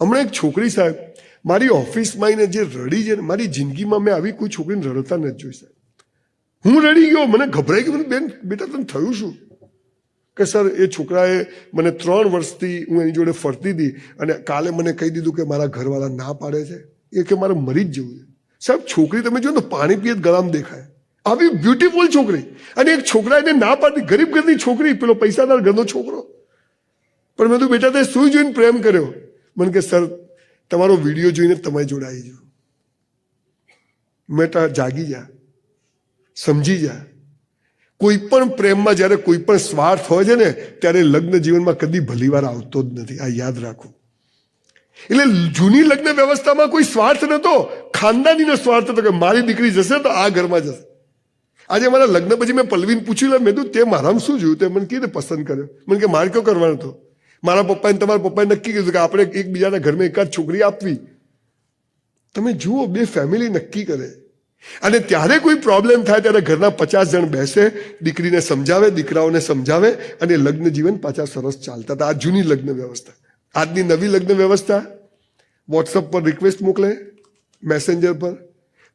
હમણાં એક છોકરી સાહેબ, મારી ઓફિસમાં એને જે રડી છે મારી જિંદગીમાં મેં આવી કોઈ છોકરીને રડતા નથી જોઈ સાહેબ. હું રડી ગયો, મને ગભરાઈ ગયું બેન, બેટા, તને થયું શું? કે સર, એ છોકરાએ મને ત્રણ વર્ષથી હું એની જોડે ફરતી હતી અને કાલે મને કહી દીધું કે મારા ઘરવાળા ના પાડે છે. એ કે મારે મરી જ જવું છે. સાહેબ, છોકરી તમે જો ને પાણી પીએ જ દેખાય. આવી બ્યુટીફુલ છોકરી. અને એક છોકરા એને ના પાડતી ગરીબ ઘરની છોકરી, પેલો પૈસાદાર ઘરનો છોકરો. પણ મેં તો બેટા, તે શું જોઈને પ્રેમ કર્યો. મને કે, સર, તમારો વીડિયો જોઈને તમે જોડાઈ જો મેં જાગી જા સમજી જા કોઈ પણ પ્રેમમાં જ્યારે કોઈ પણ સ્વાર્થ હોય છે ને, ત્યારે લગ્ન જીવનમાં કદી ભલીવાર આવતો જ નથી. આ યાદ રાખો. એટલે જૂની લગ્ન વ્યવસ્થામાં કોઈ સ્વાર્થ નહોતો ખાનદાનીનો સ્વાર્થ હતો કે મારી દીકરી જશે તો આ ઘરમાં જશે. આજે મારા લગ્ન પછી મેં પલવીને પૂછ્યું મેં તું તે મારામાં શું જોયું? તે મને કીધે, પસંદ કર્યો. મને કે, મારે કયો કરવાનો હતો? મારા પપ્પાને તમારા પપ્પાએ નક્કી કીધું કે આપણે એકબીજાના ઘરમાં એકાદ છોકરી આપવી. તમે જુઓ, બે ફેમિલી નક્કી કરે. અને ત્યારે કોઈ પ્રોબ્લેમ થાય ત્યારે ઘરના પચાસ જણ બેસે, દીકરીને સમજાવે, દીકરાઓને સમજાવે અને લગ્ન જીવન પાછા સરસ ચાલતા હતા. આ જૂની લગ્ન વ્યવસ્થા. આજની નવી લગ્ન વ્યવસ્થા. વોટ્સઅપ પર રિક્વેસ્ટ મોકલે મેસેન્જર પર.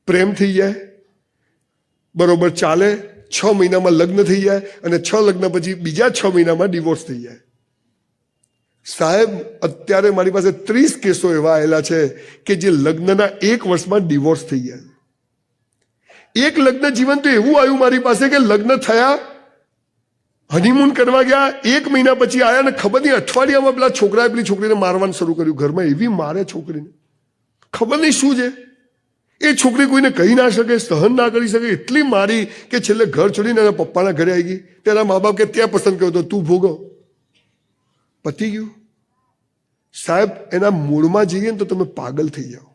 પ્રેમ થઈ જાય. બરોબર ચાલે. છ મહિનામાં લગ્ન થઈ જાય અને છ લગ્ન પછી બીજા છ મહિનામાં ડિવોર્સ થઈ જાય. સાહેબ, અત્યારે મારી પાસે ત્રીસ કેસો એવા આવેલા છે કે જે લગ્નના એક વર્ષમાં ડિવોર્સ થઈ ગયા. એક લગ્ન જીવન તો એવું આવ્યું મારી પાસે કે લગ્ન થયા હનીમૂન કરવા ગયા, એક મહિના પછી આવ્યા ને ખબર નહીં, અઠવાડિયામાં પેલા છોકરાએ પેલી છોકરીને મારવાનું શરૂ કર્યું. ઘરમાં એવી મારે છોકરીને. ખબર નહીં શું છે? એ છોકરી કોઈને કહી ના શકે, સહન ના કરી શકે, એટલી મારી કે છેલ્લે ઘર છોડીને એના પપ્પાના ઘરે આવી ગઈ. તેના મા બાપ કે, ત્યાં પસંદ કર્યો તો તું ભોગવ. પતી ગયું? સાહેબ, એના મૂળમાં જઈએ ને તો તમે પાગલ થઈ જાઓ.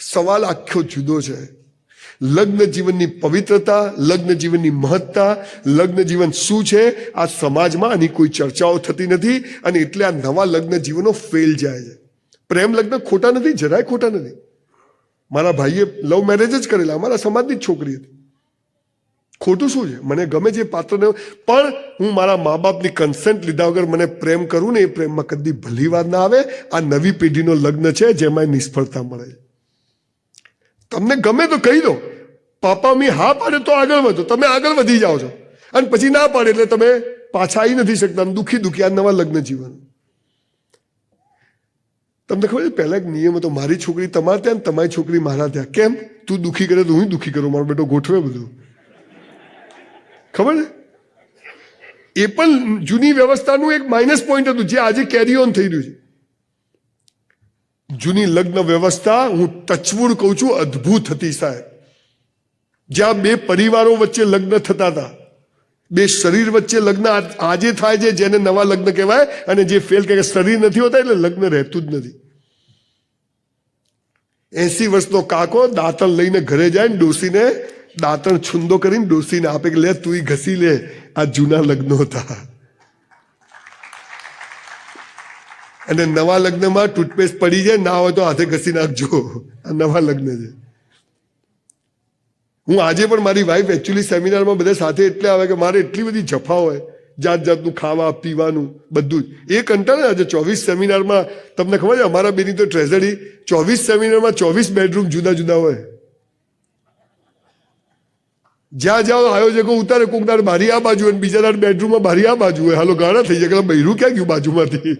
સવાલ આખો જુદો છે. લગ્ન જીવનની પવિત્રતા, લગ્ન જીવનની મહત્તા, લગ્ન જીવન શું છે, આ સમાજમાં આની કોઈ ચર્ચાઓ થતી નથી અને એટલે આ નવા લગ્ન જીવનો ફેલ જાય છે. પ્રેમ લગ્ન ખોટા નથી, જરાય ખોટા નથી. મારા ભાઈએ લવ મેરેજ જ કરેલા, અમારા સમાજની જ છોકરી હતી. ખોટું શું છે? મને ગમે છે પાત્રને પણ હું મારા મા બાપની કન્સેન્ટ લીધા વગર મને પ્રેમ કરું ને એ પ્રેમમાં કદી ભલી વાત ના આવે. આ નવી પેઢીનો લગ્ન છે, જેમાં નિષ્ફળતા મળે તમને ગમે તો કહી દો. પાપા મી હા પાડે તો આગળ વધો. તમે આગળ વધી જાઓ છો. અને પછી ના પાડે એટલે તમે પાછા આવી નથી શકતા દુઃખી દુઃખી આ નવા લગ્ન જીવન. તમને ખબર છે, પહેલા એક નિયમ હતો, મારી છોકરી તમારે ત્યાં તમારી છોકરી મારા ત્યાં. કેમ? તું દુઃખી કરે તો હું દુઃખી કરું, મારો બેટો ગોઠવે બધું. ખબર છે? એ પણ જૂની વ્યવસ્થાનું એક માઇનસ પોઈન્ટ હતું, જે આજે કેરી ઓન થઈ રહ્યું છે. જૂની લગ્ન વ્યવસ્થા, હું ટચવુડ કહું છું, અદ્ભુત હતી સાહેબ. જ્યાં બે પરિવારો વચ્ચે લગ્ન થતા હતા. બે શરીર વચ્ચે લગ્ન આજે થાય છે, જેને નવા લગ્ન કહેવાય, અને જે ફેલ કે શરીર નથી હોતા, એટલે લગ્ન રહેતું જ નથી. એસી વર્ષનો કાકો દાંતણ લઈને ઘરે જાય ડોસીને દાંતણ છુંદો કરીને ડોસીને આપે કે, લે, તું ઘસી લે. આ જૂના લગ્નો હતા. અને નવા લગ્નમાં ટૂથપેસ્ટ પડી જાય, ના હોય તો હાથે ઘસી નાખજો. આ નવા લગ્ન છે. હું આજે પણ મારી વાઈફ એકચ્યુઅલી સેમિનારમાં બધા સાથે એટલે આવે કે મારે એટલી બધી જફા હોય જાત જાતનું ખાવા, પીવાનું, બધું. જ એ કંટાળે આજે ચોવીસ સેમિનારમાં, તમને ખબર છે, અમારા બેની તો ટ્રેઝરી ચોવીસ સેમિનારમાં ચોવીસ બેડરૂમ જુદા જુદા હોય. જ્યાં જાઓ આયોજકો ઉતારે, કોક દાડ બારી આ બાજુ અને બીજા દાડ બેડરૂમમાં બારી આ બાજુ હોય. હાલો ગાળા થઈ જાય બૈરું ક્યાં ગયું બાજુમાંથી?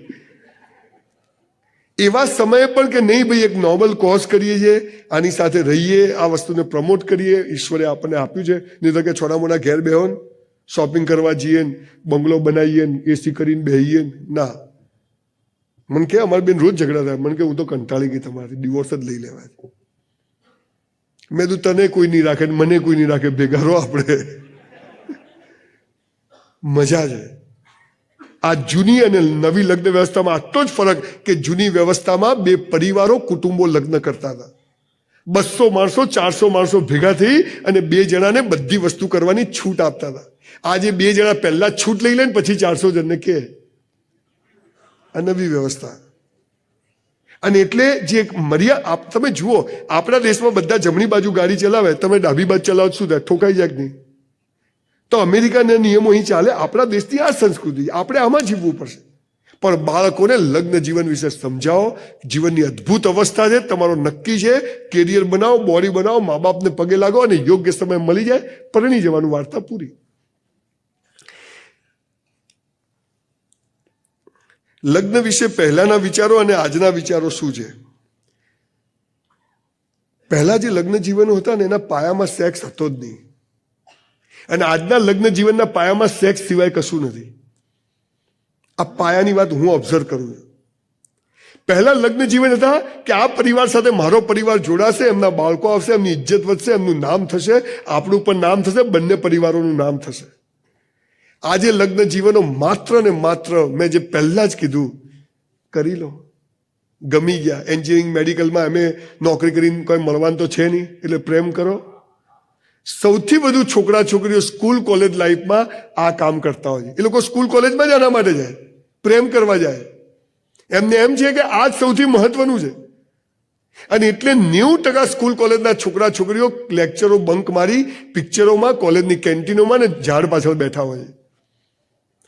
એવા સમયે પણ કે નહીં ભાઈ, એક નોબલ કોઝ કરીએ છીએ, આની સાથે રહીએ, આ વસ્તુને પ્રમોટ કરીએ, ઈશ્વરે આપણને આપ્યું છે. નહીં તો કે છોડા મોડા ઘેર બેહો ને, શોપિંગ કરવા જઈએ ને, બંગલો બનાવીએ ને એસી કરીને બેહીએ ના મને કે અમારી બેન રોજ ઝઘડા થાય. મને કે હું તો કંટાળી ગઈ તમારી ડિવોર્સ જ લઈ લેવા છે મેં તું તને કોઈ નહીં રાખે મને કોઈ નહીં રાખે, ભેગા રહો આપણે. મજા છે. આ જૂની અને નવી લગ્ન વ્યવસ્થામાં આટલો જ ફરક કે જૂની વ્યવસ્થામાં બે પરિવારો કુટુંબો લગ્ન કરતા હતા. બસો માણસો, ચારસો માણસો ભેગા થઈ અને બે જણાને બધી વસ્તુ કરવાની છૂટ આપતા હતા. આજે બે જણા પહેલા છૂટ લઈ લે પછી ચારસો જણને કે આ નવી વ્યવસ્થા. અને એટલે જે એક મર્યા આપ, તમે જુઓ, આપણા દેશમાં બધા જમણી બાજુ ગાડી ચલાવે, તમે ડાબી બાજુ ચલાવો શું થાય? ઠોકાઈ જાય નહીં? તો અમેરિકાના નિયમો અહીં ચાલે, આપણા દેશની આ સંસ્કૃતિ, આપણે આમાં જીવવું પડશે. પણ બાળકોને લગ્ન જીવન વિશે સમજાવો, જીવનની અદ્ભુત અવસ્થા છે, તમારો નક્કી છે કેરિયર બનાવો બોડી બનાવો, મા બાપને પગે લાગો અને યોગ્ય સમય મળી જાય, પરણી જવાનું વાર્તા પૂરી. લગ્ન વિશે પહેલાના વિચારો અને આજના વિચારો શું છે? પહેલા જે લગ્ન જીવનો હતા ને એના પાયામાં સેક્સ હતો જ નહીં. અને આજના લગ્ન જીવનના પાયામાં સેક્સ સિવાય કશું નથી. આ પાયાની વાત હું ઓબ્ઝર્વ કરું છું. પહેલા લગ્ન જીવન હતા કે આ પરિવાર સાથે મારો પરિવાર જોડાશે, એમના બાળકો આવશે, એમની ઇજ્જત વધશે, એમનું નામ થશે, આપણું પણ નામ થશે, બંને પરિવારોનું નામ થશે. આજે લગ્ન જીવનો માત્ર ને માત્ર મેં જે પહેલા જ કીધું, કરી લો. ગમી ગયા. એન્જિનિયરિંગ મેડિકલમાં અમે નોકરી કરીને કોઈ મળવાનું તો છે નહીં, એટલે પ્રેમ કરો. સૌથી વધુ છોકરા છોકરીઓ સ્કૂલ કોલેજ લાઈફમાં આ કામ કરતા હોય એ લોકો સ્કૂલ કોલેજમાં જ આના માટે જાય. પ્રેમ કરવા જાય. એમને એમ છે કે આ જ સૌથી મહત્વનું છે. અને એટલે નેવું ટકા સ્કૂલ કોલેજના છોકરા છોકરીઓ લેક્ચરો બંક મારી પિક્ચરોમાં કોલેજની કેન્ટીનોમાં ને ઝાડ પાછળ બેઠા હોય છે.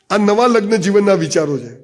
આ નવા લગ્ન જીવનના વિચારો છે.